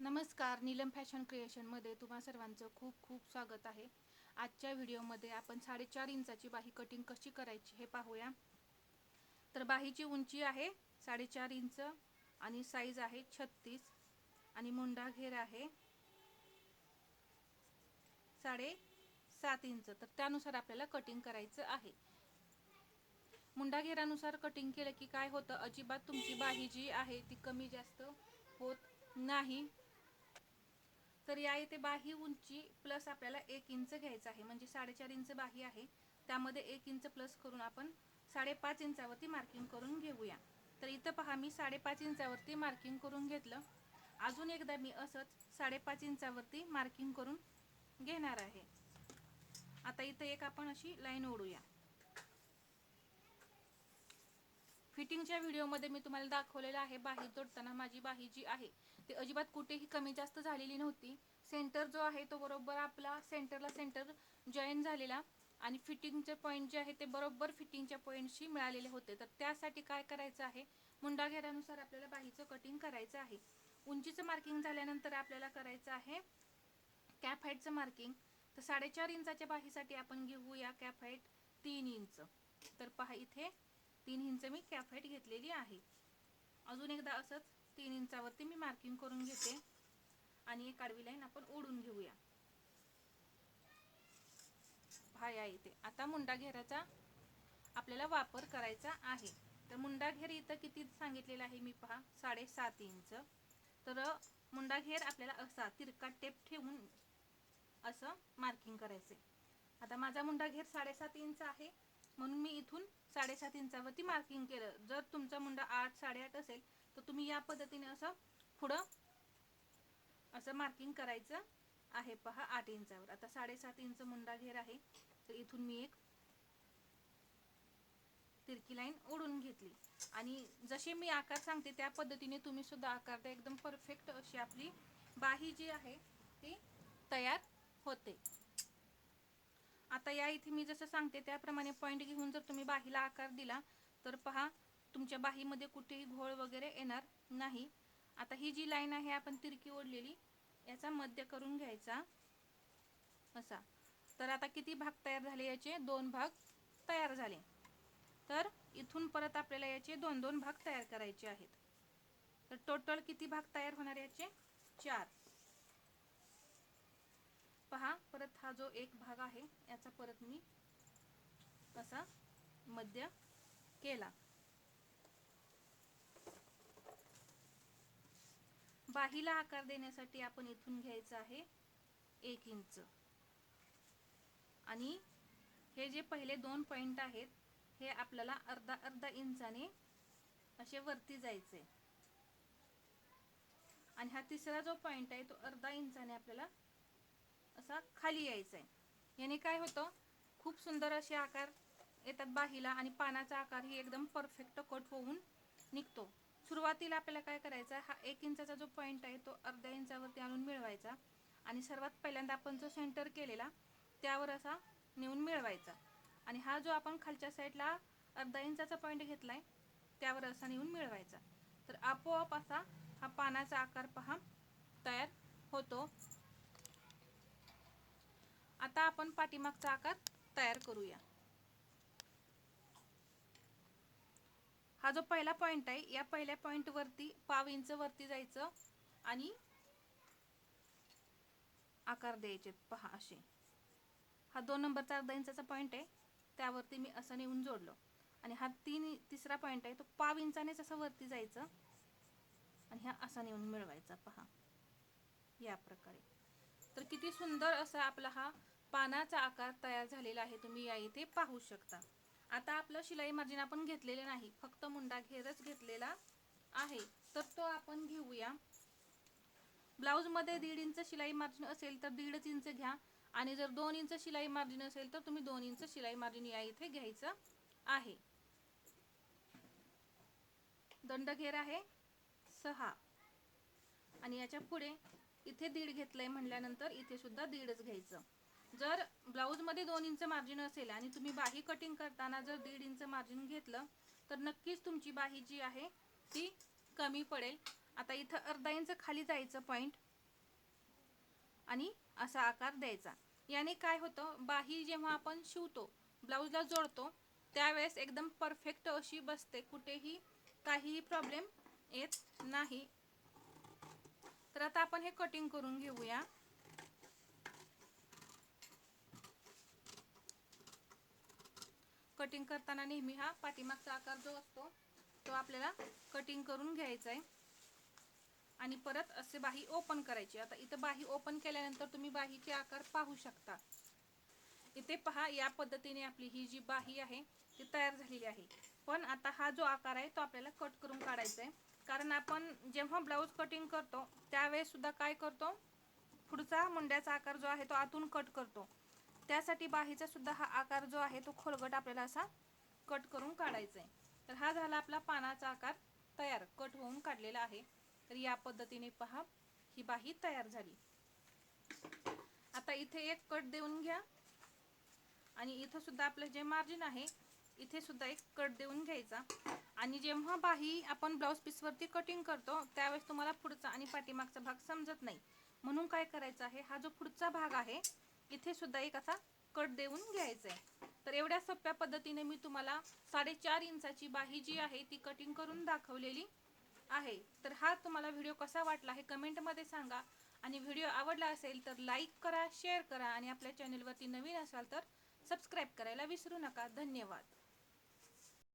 नमस्कार नीलम फॅशन क्रिएशनमध्ये तुम्हा सर्वांचं खूप खूप स्वागत आहे. आजच्या व्हिडिओमध्ये आपण साडेचार इंचाची बाही कटिंग कशी करायची हे पाहूया. तर बाहीची उंची आहे साडेचार इंच आणि साईज आहे छत्तीस आणि मुंडा घेर आहे साडे सात इंच. तर त्यानुसार आपल्याला कटिंग करायचं आहे. मुंडा घेरानुसार कटिंग केलं की काय होतं? अजिबात तुमची बाही जी आहे ती कमी जास्त होत नाही. तर या इथे बाही उंची प्लस आपल्याला एक इंच घ्यायचं आहे. म्हणजे साडेचार इंच बाही आहे. त्यामध्ये एक इंच प्लस करून आपण साडेपाच इंचावरती मार्किंग करून घेऊया. तर इथं पहा मी साडेपाच इंचावरती मार्किंग करून घेतलं. अजून एकदा मी असंच साडेपाच इंचावरती मार्किंग करून घेणार आहे. आता इथं एक आपण अशी लाईन ओढूया. फिटिंगच्या व्हिडिओमध्ये मी तुम्हाला दाखवलेलं आहे बाही तोडताना माझी बाही जी आहे ती अजिबात कुठेही कमी जास्त झालेली नव्हती. सेंटर जो आहे तो बरोबर आपला सेंटरला सेंटर जॉईन झालेला आणि फिटिंगचे पॉईंट जे आहे ते बरोबर फिटिंगच्या पॉईंटशी मिळालेले होते. तर त्यासाठी काय करायचं आहे? मुंडा घेरानुसार आपल्याला बाहीचं कटिंग करायचं आहे. उंचीचं मार्किंग झाल्यानंतर आपल्याला करायचं आहे कॅप हाईटचं मार्किंग तर साडेचार इंचाच्या बाहीसाठी आपण घेऊया कॅप हाईट तीन इंच. तर पहा इथे तीन इंच मी कॅफेट घेतलेली आहे. अजून एकदा असंच तीन इंचावरती मी मार्किंग करून घेते. आणि एक आडवी लाईन आपण ओढून घेऊया. हा या इथे. आता मुंडा घेराचा आपल्याला वापर करायचा आहे. तर मुंडा घेर इथं किती सांगितलेलं आहे मी पहा. साडेसात इंच. तर मुंडा घेर आपल्याला असा तिरका टेप ठेवून असं मार्किंग करायचं आता माझा मुंडा घेर साडेसात इंच आहे. म्हणून मी इथून साडेसात इंचावरती मार्किंग केलं. जर तुमचा मुंडा आठ साडेआठ असेल तर तुम्ही या पद्धतीने असं पुढं असं मार्किंग करायचं आहे. पहा आठ इंचावर. आता साडेसात इंच मुंडा घेर आहे. तर इथून मी एक तिरकी लाईन ओढून घेतली. आणि जसे मी आकार सांगते त्या पद्धतीने तुम्ही सुद्धा आकार द्या एकदम परफेक्ट अशी आपली बाही जी आहे ती तयार होते. आता या इथे मी जसं सांगते त्याप्रमाणे पॉईंट घेऊन जर तुम्ही बाहीला आकार दिला तर पहा तुमच्या बाहीमध्ये कुठेही घोळ वगैरे येणार नाही. आता ही जी लाईन आहे आपण तिरकी ओढलेली याचा मध्य करून घ्यायचा. असा. तर आता किती भाग तयार झाले याचे? दोन भाग तयार झाले. तर इथून परत आपल्याला याचे दोन दोन भाग तयार करायचे आहेत. तर टोटल किती भाग तयार होणार याचे? चार. पहा परत हा जो एक भाग आहे याचा परत मी असा मध्य केला. बाहीला आकार देण्यासाठी आपण इथून घ्यायचं आहे एक इंच. आणि हे जे पहिले दोन पॉइंट आहेत हे आपल्याला अर्धा अर्धा इंचाने असे वरती जायचे आणि हा तिसरा जो पॉइंट आहे तो अर्धा इंचाने आपल्याला असा खाली यायचा आहे याने काय होतं? खूप सुंदर असे आकार येतात बाहीला आणि पानाचा आकार ही एकदम परफेक्ट कट होऊन निघतो. सुरुवातीला आपल्याला काय करायचं? हा एक इंचाचा जो पॉईंट आहे तो अर्ध्या इंचावरती आणून मिळवायचा आणि सर्वात पहिल्यांदा आपण जो सेंटर केलेला त्यावर असा नेऊन मिळवायचा. आणि हा जो आपण खालच्या साईडला अर्धा इंचाचा पॉईंट घेतला आहे त्यावर असा नेऊन मिळवायचा. तर आपोआप असा हा पानाचा आकार पहा तयार होतो आता आपण पाठीमागचा आकार तयार करूया. हा जो पहिला पॉइंट आहे या पहिल्या पॉइंट वरती पाव इंच वरती जायचं आणि आकार द्यायचे. पहा असे. हा दोन नंबरचा अर्धा इंचाचा पॉइंट आहे. त्यावरती मी असं नेऊन जोडलो. आणि हा तीन तिसरा पॉइंट आहे तो पाव इंचानेच असं वरती जायचं. आणि हा असा नेऊन मिळवायचा. पहा. या प्रकारे. तर किती सुंदर असा आपला हा पानाचा आकार तयार झालेला आहे तुम्ही या इथे पाहू शकता. आता आपलं शिलाई मार्जिन आपण घेतलेले नाही फक्त मुंडा घेरच घेतलेला आहे. तर तो आपण घेऊया. ब्लाऊजमध्ये दीड इंच शिलाई मार्जिन असेल तर दीडच इंच घ्या. आणि जर दोन इंच शिलाई मार्जिन असेल तर तुम्ही दोन इंच शिलाई मार्जिन या इथे घ्यायचं आहे. दंड घेर आहे सहा. आणि याच्यापुढे इथे दीड घेतलंय म्हणल्यानंतर इथे सुद्धा दीडच घ्यायचं. जर ब्लाऊजमध्ये दोन इंच मार्जिन असेल आणि तुम्ही बाही कटिंग करताना जर दीड इंच मार्जिन घेतलं तर नक्कीच तुमची बाही जी आहे ती कमी पडेल. आता इथं अर्धा इंच खाली जायचं पॉईंट आणि असा आकार द्यायचा. याने काय होतं बाही जेव्हा आपण शिवतो ब्लाऊजला जोडतो त्यावेळेस एकदम परफेक्ट अशी बसते. कुठेही काहीही प्रॉब्लेम येत नाही. तर आता आपण हे कटिंग करून घेऊया. कटिंग करताना नेहमी हा पाठीमागचा आकार जो असतो तो आपल्याला कटिंग करून घ्यायचा आहे. आणि परत असे बाही ओपन करायची. आता इथं बाही ओपन केल्यानंतर तुम्ही बाहीचे आकार पाहू शकता. इथे पहा या पद्धतीने आपली ही जी बाही आहे ती तयार झालेली आहे. पण आता हा जो आकार आहे तो आपल्याला कट करून काढायचा आहे. कारण आपण जेव्हा ब्लाऊज कटिंग करतो त्यावेळेस सुद्धा काय करतो? पुढचा मुंड्याचा आकार जो आहे तो आतून कट करतो. त्यासाठी बाहीचा सुद्धा हा आकार जो आहे तो खोलगट आपल्याला असा कट करून काढायचा आहे. तर हा झाला आपला पानाचा आकार तयार कट होऊन काढलेला आहे. तर या पद्धतीने पहा ही बाही तयार झाली. आता इथे एक कट देऊन घ्या. आणि इथं सुद्धा आपलं जे मार्जिन आहे इथे सुद्धा एक कट देऊन घ्यायचा. आणि जेव्हा बाही आपण ब्लाऊज पीसवरती कटिंग करतो त्यावेळेस तुम्हाला पुढचा आणि पाठीमागचा भाग समजत नाही. म्हणून काय करायचं आहे हा जो पुढचा भाग आहे इथे सुद्धा एक असा कट देऊन घ्यायचा आहे तर एवढ्या सोप्या पद्धतीने मी तुम्हाला साडेचार इंचाची बाही जी आहे ती कटिंग करून दाखवलेली आहे. तर हा तुम्हाला व्हिडिओ कसा वाटला हे कमेंटमध्ये सांगा. आणि व्हिडिओ आवडला असेल तर लाईक करा शेअर करा आणि आपल्या चॅनलवरती नवीन असाल तर सबस्क्राईब करायला विसरू नका. धन्यवाद.